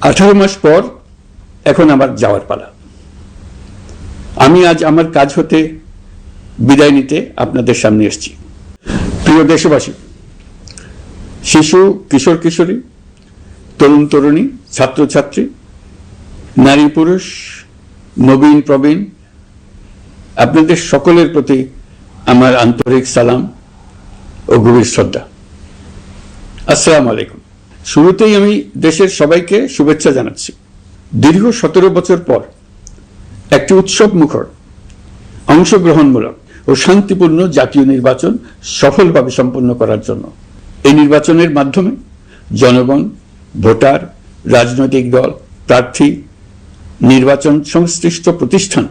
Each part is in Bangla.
আঠারো মাস পর এখন আমার যাওয়ার পালা। আমি আজ আমার কাজ হতে বিদায় নিতে আপনাদের সামনে এসেছি। প্রিয় দেশবাসী, শিশু, কিশোর, কিশোরী, তরুণ, তরুণী, ছাত্রছাত্রী, নারী, পুরুষ, নবীন, প্রবীণ, আপনাদের সকলের প্রতি আমার আন্তরিক সালাম ও গভীর শ্রদ্ধা। আসসালামু আলাইকুম। শুরুতেই আমি দেশের সবাইকে শুভেচ্ছা জানাচ্ছি। দীর্ঘ সতেরো বছর পর একটি উৎসব মুখর, অংশগ্রহণমূলক ও শান্তিপূর্ণ জাতীয় নির্বাচন সফলভাবে সম্পন্ন করার জন্য। এই নির্বাচনের মাধ্যমে জনগণ, ভোটার, রাজনৈতিক দল, প্রার্থী, নির্বাচন সংশ্লিষ্ট প্রতিষ্ঠান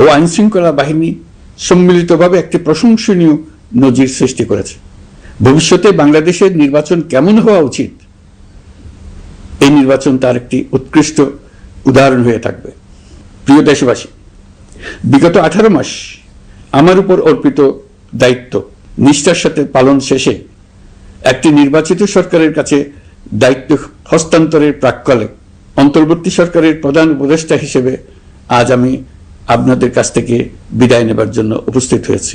ও আইনশৃঙ্খলা বাহিনী সম্মিলিতভাবে একটি প্রশংসনীয় নজির সৃষ্টি করেছে। ভবিষ্যতে বাংলাদেশের নির্বাচন কেমন হওয়া উচিত এই নির্বাচন তার একটি উৎকৃষ্ট উদাহরণ হয়ে থাকবে। প্রিয় দেশবাসী, বিগত আঠারো মাস আমার উপর অর্পিত দায়িত্ব নিষ্ঠার সাথে পালন শেষে একটি নির্বাচিত সরকারের কাছে দায়িত্ব হস্তান্তরের প্রাক্কালে অন্তর্বর্তী সরকারের প্রধান উপদেষ্টা হিসেবে আজ আমি আপনাদের কাছ থেকে বিদায় নেবার জন্য উপস্থিত হয়েছি।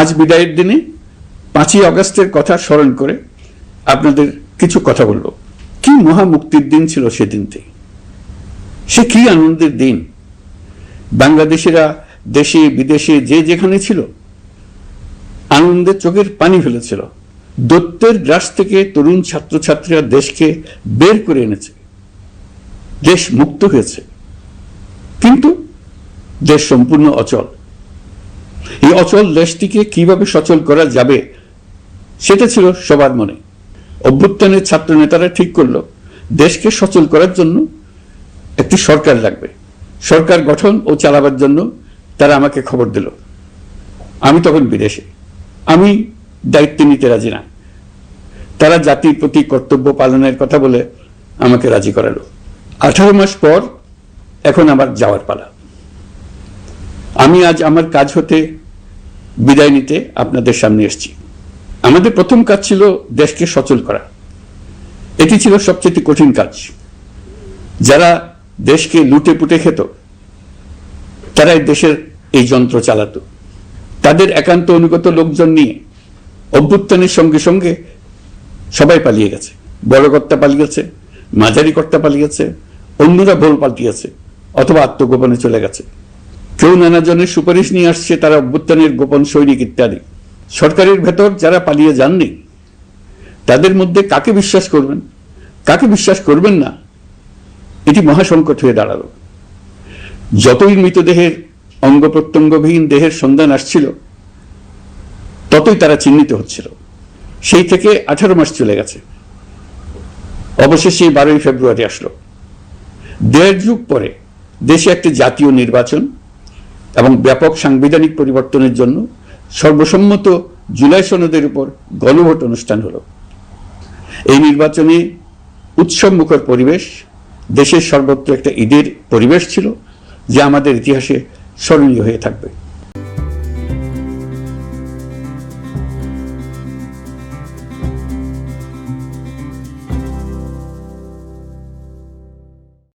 আজ বিদায়ের দিনে পাঁচই আগস্টের কথা স্মরণ করে আপনাদের কিছু কথা বলব। কি মহা মুক্তির দিন ছিল সেদিনটি সে কি আনন্দের দিন? বাংলাদেশিরা দেশে, বিদেশে যে যেখানে ছিল, আনন্দের চোখের পানি ফেলেছিল। দত্তের গ্রাস থেকে তরুণ ছাত্রছাত্রীরা দেশকে বের করে এনেছে। দেশ মুক্ত হয়েছে। কিন্তু দেশ সম্পূর্ণ অচল। এই অচল দেশটিকে কীভাবে সচল করা যাবে, সেটা ছিল সবার মনে। অভ্যুত্থানের ছাত্র নেতারা ঠিক করল, দেশকে সচল করার জন্য একটি সরকার লাগবে। সরকার গঠন ও চালাবার জন্য তারা আমাকে খবর দিল। আমি তখন বিদেশে। আমি দায়িত্ব নিতে রাজি না। তারা জাতির প্রতি কর্তব্য পালনের কথা বলে আমাকে রাজি করালো। আঠারো মাস পর এখন আমার যাওয়ার পালা। আমি আজ আমার কাজ হতে বিদায় নিতে আপনাদের সামনে এসেছি। আমাদের প্রথম কাজ ছিল দেশকে সচল করা। এটি ছিল সবচেয়ে কঠিন কাজ। যারা দেশকে লুটে পুটে খেত, তারাই দেশের এই যন্ত্র চালাতো। তাদের একান্ত অনুগত লোকজন নিয়ে অভ্যুত্থানের সঙ্গে সঙ্গে সবাই পালিয়ে গেছে। বড় কর্তা পালিয়েছে মাঝারি কর্তা পালিয়েছে, অন্যরা ভোল পাল্টিয়েছে অথবা আত্মগোপনে চলে গেছে। কেউ নানা জনের সুপারিশ নিয়ে আসছে তারা অভ্যুত্থানের গোপন সৈনিক ইত্যাদি। সরকারের ভেতর যারা পালিয়ে যাননি, তাদের মধ্যে কাকে বিশ্বাস করবেন? কাকে বিশ্বাস করবেন না? এটি মহাসংকট হয়ে দাঁড়াল। যতই মৃতদেহের অঙ্গ প্রত্যঙ্গবিহীন দেহের সন্ধান আসছিল, ততই তারা চিহ্নিত হচ্ছিল। সেই থেকে আঠারো মাস চলে গেছে। অবশেষে বারোই ফেব্রুয়ারি আসলো। দেড় যুগ পরে দেশে একটি জাতীয় নির্বাচন এবং ব্যাপক সাংবিধানিক পরিবর্তনের জন্য সর্বসম্মত জুলাই সনদের উপর গণভোট অনুষ্ঠান হলো। এই নির্বাচনে উৎসব মুখর পরিবেশ, দেশের সর্বত্র একটা ঈদের পরিবেশ ছিল, যা আমাদের ইতিহাসে স্মরণীয় হয়ে থাকবে।